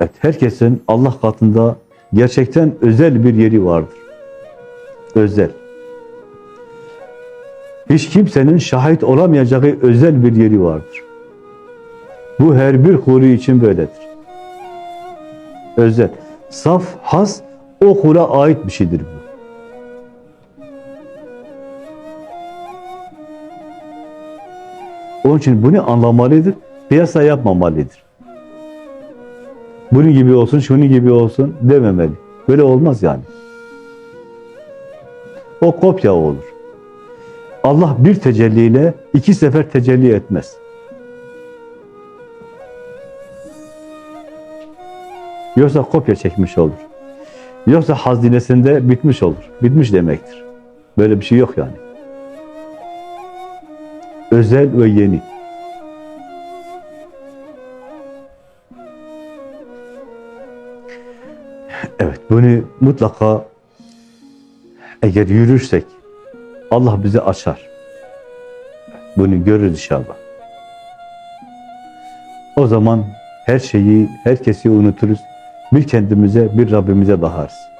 Evet, herkesin Allah katında gerçekten özel bir yeri vardır. Özel. Hiç kimsenin şahit olamayacağı özel bir yeri vardır. Bu her bir kulu için böyledir. Özel. Saf, has, o kula ait bir şeydir bu. Onun için bunu anlamalıdır, piyasa yapmamalıdır. Bunun gibi olsun, şunun gibi olsun dememeli. Böyle olmaz yani. O kopya olur. Allah bir tecelliyle iki sefer tecelli etmez. Yoksa kopya çekmiş olur. Yoksa hazinesinde bitmiş olur. Bitmiş demektir. Böyle bir şey yok yani. Özel ve yeni. Evet, bunu mutlaka eğer yürürsek Allah bize açar. Bunu görürüz inşallah. O zaman her şeyi, herkesi unuturuz. Bir kendimize, bir Rabbimize bakarız.